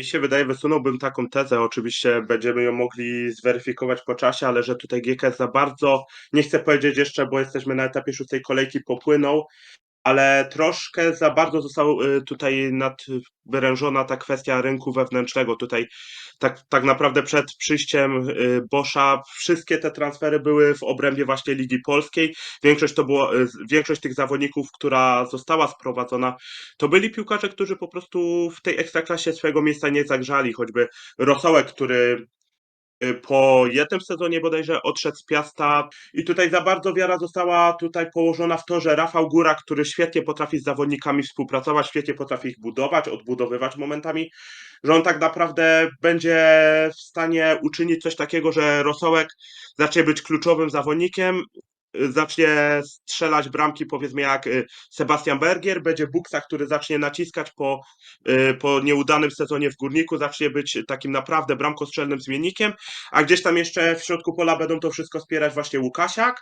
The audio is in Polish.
Mi się wydaje, wysunąłbym taką tezę, oczywiście będziemy ją mogli zweryfikować po czasie, ale że tutaj GKS za bardzo, nie chcę powiedzieć jeszcze, bo jesteśmy na etapie szóstej kolejki, popłynął, ale troszkę za bardzo została y, tutaj nadwyrężona ta kwestia rynku wewnętrznego. Tutaj tak, tak naprawdę przed przyjściem y, Boscha wszystkie te transfery były w obrębie właśnie Ligi Polskiej. Większość to było, y, większość tych zawodników, która została sprowadzona, to byli piłkarze, którzy po prostu w tej ekstraklasie swojego miejsca nie zagrzali, choćby Rosołek, który po jednym sezonie bodajże odszedł z Piasta i tutaj za bardzo wiara została tutaj położona w to, że Rafał Góra, który świetnie potrafi z zawodnikami współpracować, świetnie potrafi ich budować, odbudowywać momentami, że on tak naprawdę będzie w stanie uczynić coś takiego, że Rosołek zacznie być kluczowym zawodnikiem, zacznie strzelać bramki powiedzmy jak y, Sebastian Bergier, będzie Buksa, który zacznie naciskać po, y, po nieudanym sezonie w Górniku, zacznie być takim naprawdę bramkostrzelnym zmiennikiem, a gdzieś tam jeszcze w środku pola będą to wszystko wspierać właśnie Łukasiak,